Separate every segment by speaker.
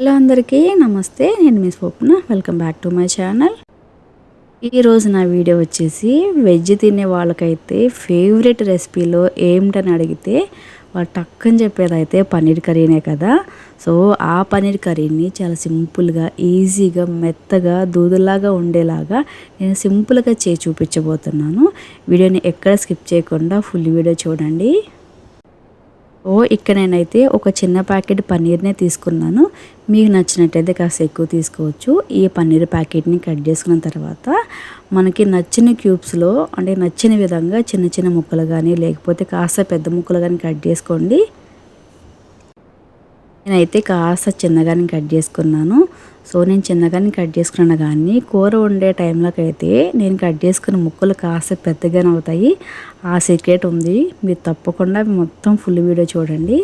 Speaker 1: Hello అందరికీ నమస్తే నేను మీ Swapna. Welcome back to my channel ఈరోజు నా వీడియో వచ్చేసి వెజ్ తినే వాళ్ళకైతే ఫేవరెట్ రెసిపీలో ఏమిటని అడిగితే వాళ్ళు టక్కని చెప్పేదైతే పన్నీర్ కర్రీనే కదా. సో ఆ పన్నీర్ కర్రీని చాలా సింపుల్గా ఈజీగా మెత్తగా దూదులాగా ఉండేలాగా నేను సింపుల్గా చేసి చూపించబోతున్నాను. వీడియోని ఎక్కడ స్కిప్ చేయకుండా ఫుల్ వీడియో చూడండి. ఓ ఇక్కడ నేనైతే ఒక చిన్న ప్యాకెట్ పన్నీర్నే తీసుకున్నాను. మీకు నచ్చినట్టయితే కాస్త ఎక్కువ తీసుకోవచ్చు. ఈ పన్నీర్ ప్యాకెట్ని కట్ చేసుకున్న తర్వాత మనకి నచ్చిన క్యూబ్స్లో అంటే నచ్చిన విధంగా చిన్న చిన్న ముక్కలు కానీ లేకపోతే కాస్త పెద్ద ముక్కలు కానీ కట్ చేసుకోండి. నేనైతే కాస్త చిన్నగానే కట్ చేసుకున్నాను. సో నేను చిన్నగానే కట్ చేసుకున్నాను కానీ కూర వండే టైంలోకి అయితే నేను కట్ చేసుకున్న ముక్కలు కాస్త పెద్దగానే అవుతాయి. ఆ సీక్రెట్ ఉంది. మీరు తప్పకుండా మొత్తం ఫుల్ వీడియో చూడండి.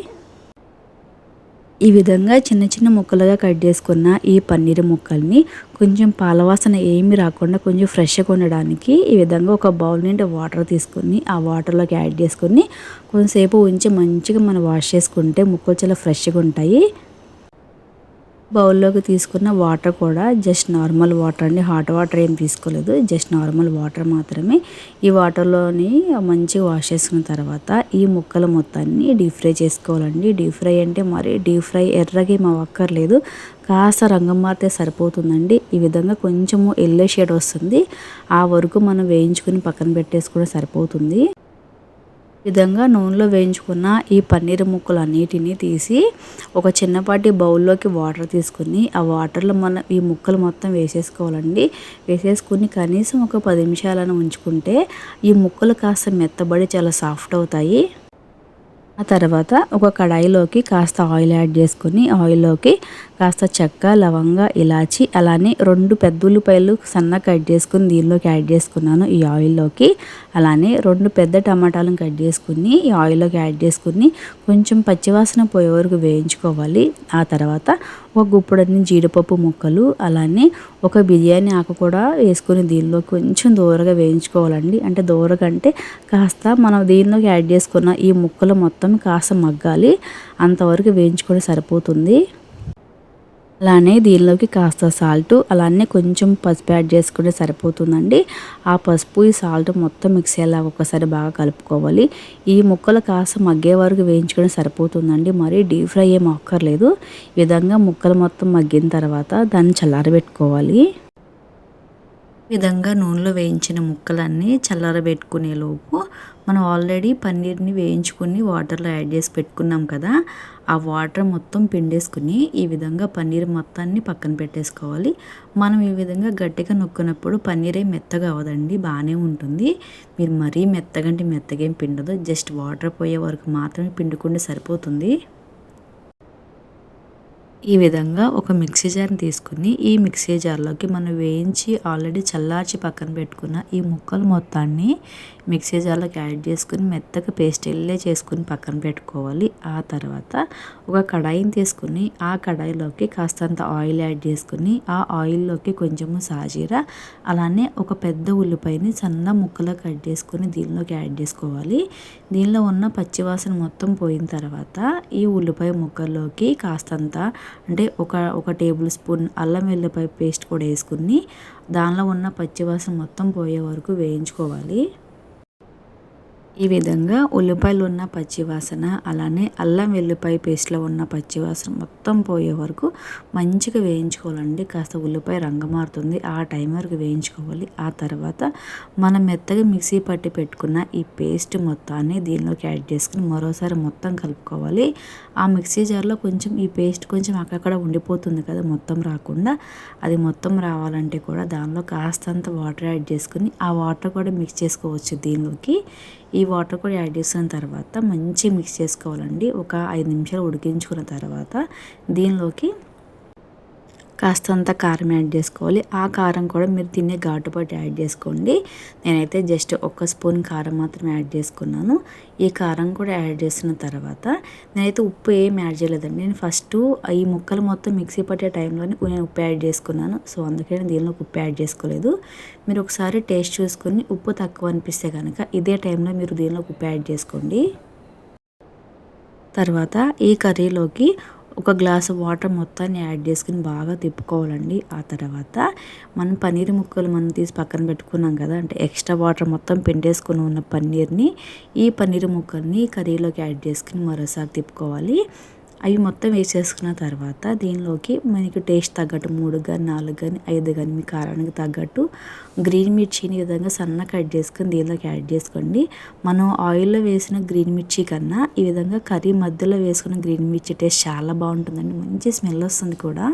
Speaker 1: ఈ విధంగా చిన్న చిన్న ముక్కలుగా కట్ చేసుకున్న ఈ పన్నీర్ ముక్కల్ని కొంచెం పాలవాసన ఏమి రాకుండా కొంచెం ఫ్రెష్గా ఉండడానికి ఈ విధంగా ఒక బౌల్ నుండి వాటర్ తీసుకొని ఆ వాటర్లోకి యాడ్ చేసుకొని కొంతసేపు ఉంచి మంచిగా మనం వాష్ చేసుకుంటే ముక్కలు చాలా ఫ్రెష్గా ఉంటాయి. బౌల్లోకి తీసుకున్న వాటర్ కూడా జస్ట్ నార్మల్ వాటర్ అండి. హాట్ వాటర్ ఏం తీసుకోలేదు. జస్ట్ నార్మల్ వాటర్ మాత్రమే. ఈ వాటర్లోని మంచిగా వాష్ చేసుకున్న తర్వాత ఈ ముక్కల మొత్తాన్ని డీప్ ఫ్రై చేసుకోవాలండి. డీప్ ఫ్రై అంటే మరి డీప్ ఫ్రై ఎర్రగా మా అవ్వక్కర్లేదు. కాస్త రంగం మారితే సరిపోతుందండి. ఈ విధంగా కొంచెము ఎల్లో షేడ్ వస్తుంది. ఆ వరకు మనం వేయించుకుని పక్కన పెట్టేసుకుని సరిపోతుంది. విధంగా నూనెలో వేయించుకున్న ఈ పన్నీర్ ముక్కలు అన్నిటినీ తీసి ఒక చిన్నపాటి బౌల్లోకి వాటర్ తీసుకుని ఆ వాటర్లో మన ఈ ముక్కలు మొత్తం వేసేసుకోవాలండి. వేసేసుకుని కనీసం ఒక పది నిమిషాలను ఉంచుకుంటే ఈ ముక్కలు కాస్త మెత్తబడి చాలా సాఫ్ట్ అవుతాయి. ఆ తర్వాత ఒక కడాయిలోకి కాస్త ఆయిల్ యాడ్ చేసుకుని ఆయిల్లోకి కాస్త చెక్క లవంగ ఇలాచి అలానే రెండు పెద్ద ఉల్లిపాయలు సన్న కట్ చేసుకుని దీనిలోకి యాడ్ చేసుకున్నాను ఈ ఆయిల్లోకి. అలానే రెండు పెద్ద టమాటాలను కట్ చేసుకుని ఈ ఆయిల్లోకి యాడ్ చేసుకుని కొంచెం పచ్చివాసన పోయే వరకు వేయించుకోవాలి. ఆ తర్వాత ఒక గుప్పుడన్ని జీడిపప్పు ముక్కలు అలానే ఒక బిర్యానీ ఆకు కూడా వేసుకుని దీనిలో కొంచెం దూరగా వేయించుకోవాలండి. అంటే దూరగా అంటే కాస్త మనం దీనిలోకి యాడ్ చేసుకున్న ఈ ముక్కలు మొత్తం కాస్త మగ్గాలి. అంతవరకు వేయించుకొని సరిపోతుంది. అలానే దీనిలోకి కాస్త సాల్ట్ అలానే కొంచెం పసుపు యాడ్ చేసుకుంటే సరిపోతుందండి. ఆ పసుపు ఈ సాల్ట్ మొత్తం మిక్స్ అయ్యేలా ఒకసారి బాగా కలుపుకోవాలి. ఈ ముక్కలు కాస్త మగ్గే వరకు వేయించుకుని సరిపోతుందండి. మరి డీప్ ఫ్రై ఏం అక్కర్లేదు. ఈ విధంగా ముక్కలు మొత్తం మగ్గిన తర్వాత దాన్ని చల్లారబెట్టుకోవాలి. విధంగా నూనెలో వేయించిన ముక్కలన్నీ చల్లారబెట్టుకునే లోపు మనం ఆల్రెడీ పన్నీర్ని వేయించుకుని వాటర్లో యాడ్ చేసి పెట్టుకున్నాం కదా ఆ వాటర్ మొత్తం పిండేసుకుని ఈ విధంగా పన్నీర్ మొత్తాన్ని పక్కన పెట్టేసుకోవాలి. మనం ఈ విధంగా గట్టిగా నొక్కినప్పుడు పన్నీరే మెత్తగా అవ్వదండి బాగానే ఉంటుంది. మీరు మరీ మెత్తగంటే మెత్తగేం పిండదు జస్ట్ వాటర్ పోయే వరకు మాత్రమే పిండుకుంటే సరిపోతుంది. ఈ విధంగా ఒక మిక్సీ జార్ని తీసుకుని ఈ మిక్సీ జార్లోకి మనం వేయించి ఆల్రెడీ చల్లార్చి పక్కన పెట్టుకున్న ఈ ముక్కలు మొత్తాన్ని మిక్సీ జార్లోకి యాడ్ చేసుకుని మెత్తగా పేస్ట్ వెళ్ళే చేసుకుని పక్కన పెట్టుకోవాలి. ఆ తర్వాత ఒక కడాయిని తీసుకుని ఆ కడాయిలోకి కాస్తంత ఆయిల్ యాడ్ చేసుకుని ఆ ఆయిల్లోకి కొంచెము సాజీరా అలానే ఒక పెద్ద ఉల్లిపాయని సన్న ముక్కలో కట్ చేసుకుని దీనిలోకి యాడ్ చేసుకోవాలి. దీనిలో ఉన్న పచ్చివాసన మొత్తం పోయిన తర్వాత ఈ ఉల్లిపాయ ముక్కల్లోకి కాస్తంత అంటే ఒక ఒక టేబుల్ స్పూన్ అల్లం వెల్లిపాయ పేస్ట్ కూడా వేసుకుని దానిలో ఉన్న పచ్చివాసన మొత్తం పోయే వరకు వేయించుకోవాలి. ఈ విధంగా ఉల్లిపాయలు ఉన్న పచ్చివాసన అలానే అల్లం వెల్లిపాయ పేస్ట్లో ఉన్న పచ్చివాసన మొత్తం పోయే వరకు మంచిగా వేయించుకోవాలండి. కాస్త ఉల్లిపాయ రంగు మారుతుంది. ఆ టైం వరకు వేయించుకోవాలి. ఆ తర్వాత మనం మెత్తగా మిక్సీ పట్టి పెట్టుకున్న ఈ పేస్ట్ మొత్తాన్ని దీనిలోకి యాడ్ చేసుకుని మరోసారి మొత్తం కలుపుకోవాలి. ఆ మిక్సీ జార్లో కొంచెం ఈ పేస్ట్ కొంచెం అక్కడక్కడ ఉండిపోతుంది కదా మొత్తం రాకుండా. అది మొత్తం రావాలంటే కూడా దానిలో కాస్తంత వాటర్ యాడ్ చేసుకుని ఆ వాటర్ కూడా మిక్స్ చేసుకోవచ్చు దీనిలోకి. ఈ వాటర్ కూడా యాడ్ చేసిన తర్వాత మంచి మిక్స్ చేసుకోవాలండి. ఒక ఐదు నిమిషాలు ఉడికించుకున్న తర్వాత దీనిలోకి కాస్తంత కారం యాడ్ చేసుకోవాలి. ఆ కారం కూడా మీరు తినే ఘాటుపాటు యాడ్ చేసుకోండి. నేనైతే జస్ట్ ఒక స్పూన్ కారం మాత్రం యాడ్ చేసుకున్నాను. ఈ కారం కూడా యాడ్ చేసిన తర్వాత నేనైతే ఉప్పు ఏం యాడ్ చేయలేదండి. నేను ఫస్ట్ ఈ ముక్కలు మొత్తం మిక్సీ పట్టే టైంలోనే నేను ఉప్పు యాడ్ చేసుకున్నాను. సో అందుకే నేను దీనిలో ఉప్పు యాడ్ చేసుకోలేదు. మీరు ఒకసారి టేస్ట్ చూసుకొని ఉప్పు తక్కువ అనిపిస్తే కనుక ఇదే టైంలో మీరు దీనిలో ఉప్పు యాడ్ చేసుకోండి. తర్వాత ఈ కర్రీలోకి ఒక గ్లాసు వాటర్ మొత్తాన్ని యాడ్ చేసుకుని బాగా తిప్పుకోవాలండి. ఆ తర్వాత మనం పన్నీర్ ముక్కలు మనం తీసి పక్కన పెట్టుకున్నాం కదా అంటే ఎక్స్ట్రా వాటర్ మొత్తం పిండేసుకుని ఉన్న పన్నీర్ని ఈ పన్నీర్ ముక్కల్ని కర్రీలోకి యాడ్ చేసుకుని మరోసారి తిప్పుకోవాలి. అవి మొత్తం వేసేసుకున్న తర్వాత దీనిలోకి మనకి టేస్ట్ తగ్గట్టు మూడు కానీ నాలుగు కానీ ఐదు కానీ మీ కారానికి తగ్గట్టు గ్రీన్ మిర్చిని ఈ విధంగా సన్న కట్ చేసుకొని దీనిలోకి యాడ్ చేసుకోండి. మనం ఆయిల్లో వేసిన గ్రీన్ మిర్చి కన్నా ఈ విధంగా కర్రీ మధ్యలో వేసుకున్న గ్రీన్ మిర్చి టేస్ట్ చాలా బాగుంటుందండి. మంచి స్మెల్ వస్తుంది కూడా.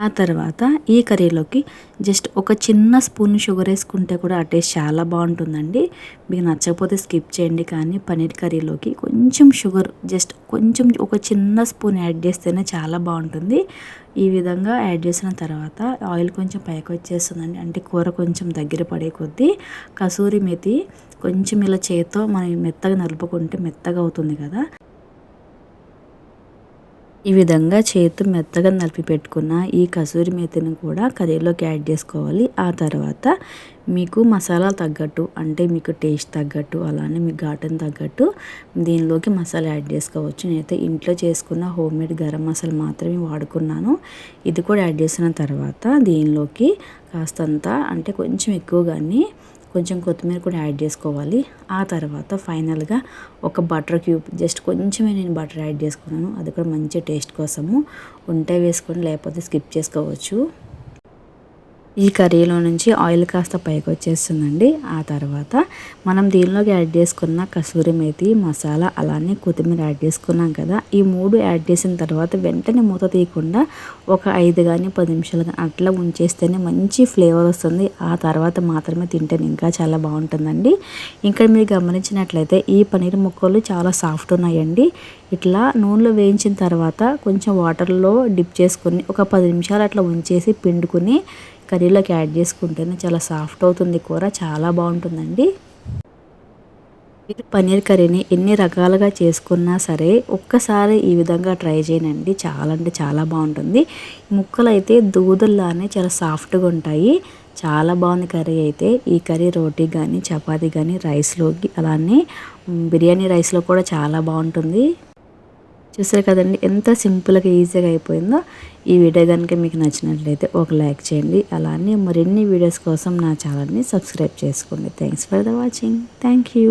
Speaker 1: ఆ తర్వాత ఈ కర్రీలోకి జస్ట్ ఒక చిన్న స్పూన్ షుగర్ వేసుకుంటే కూడా ఆ టేస్ట్ చాలా బాగుంటుందండి. మీకు నచ్చకపోతే స్కిప్ చేయండి కానీ పన్నీర్ కర్రీలోకి కొంచెం షుగర్ జస్ట్ కొంచెం ఒక చిన్న స్పూన్ యాడ్ చేస్తేనే చాలా బాగుంటుంది. ఈ విధంగా యాడ్ చేసిన తర్వాత ఆయిల్ కొంచెం పైకి వచ్చేస్తుందండి. అంటే కూర కొంచెం దగ్గర పడే కొద్దీ కసూరి మెతి కొంచెం ఇలా చేత్తో మనం మెత్తగా నలుపుకుంటే మెత్తగా అవుతుంది కదా. ఈ విధంగా చేతు మెత్తగా నలిపి పెట్టుకున్న ఈ కసూరి మేతిని కూడా కర్రీలోకి యాడ్ చేసుకోవాలి. ఆ తర్వాత మీకు మసాలా తగ్గట్టు అంటే మీకు టేస్ట్ తగ్గట్టు అలానే మీకు ఘాటన్ తగ్గట్టు దీనిలోకి మసాలా యాడ్ చేసుకోవచ్చు. నేనైతే ఇంట్లో చేసుకున్న హోమ్ మేడ్ గరం మసాలా మాత్రమే వాడుకున్నాను. ఇది కూడా యాడ్ చేసిన తర్వాత దీనిలోకి కాస్తంత అంటే కొంచెం ఎక్కువగానే కొంచెం కొత్తిమీర కూడా యాడ్ చేసుకోవాలి. ఆ తర్వాత ఫైనల్గా ఒక బటర్ క్యూబ్ జస్ట్ కొంచెమే నేను బటర్ యాడ్ చేసుకున్నాను. అది కూడా మంచి టేస్ట్ కోసము. ఉంటే వేసుకొని లేకపోతే స్కిప్ చేసుకోవచ్చు. ఈ కర్రీలో నుంచి ఆయిల్ కాస్త పైకి వచ్చేస్తుందండి. ఆ తర్వాత మనం దీనిలోకి యాడ్ చేసుకున్న కసూరి మేతి మసాలా అలానే కొత్తిమీర యాడ్ చేసుకున్నాం కదా. ఈ మూడు యాడ్ చేసిన తర్వాత వెంటనే మూత తీయకుండా ఒక ఐదు కానీ పది నిమిషాలు కానీ అట్లా ఉంచేస్తేనే మంచి ఫ్లేవర్ వస్తుంది. ఆ తర్వాత మాత్రమే తింటే ఇంకా చాలా బాగుంటుందండి. ఇంకా మీరు గమనించినట్లయితే ఈ పన్నీర్ ముక్కలు చాలా సాఫ్ట్ ఉన్నాయండి. ఇట్లా నూనెలో వేయించిన తర్వాత కొంచెం వాటర్లో డిప్ చేసుకుని ఒక పది నిమిషాలు అట్లా ఉంచేసి పిండుకుని కర్రీలోకి యాడ్ చేసుకుంటేనే చాలా సాఫ్ట్ అవుతుంది కూర చాలా బాగుంటుందండి. పన్నీర్ కర్రీని ఎన్ని రకాలుగా చేసుకున్నా సరే ఒక్కసారి ఈ విధంగా ట్రై చేయనండి. చాలా అంటే చాలా బాగుంటుంది. ముక్కలు అయితే దూదల్లానే చాలా సాఫ్ట్గా ఉంటాయి. చాలా బాగుంది కర్రీ అయితే. ఈ కర్రీ రోటీ కానీ చపాతీ కానీ రైస్లోకి అలానే బిర్యానీ రైస్లో కూడా చాలా బాగుంటుంది. చూసారు కదండి. ఎంత సింపుల్గా ఈజీగా అయిపోయిందో. ఈ వీడియో కనుక మీకు నచ్చినట్లయితే ఒక లైక్ చేయండి. అలానే మరిన్ని వీడియోస్ కోసం నా ఛానల్ని సబ్స్క్రైబ్ చేసుకోండి. Thanks for the watching thank you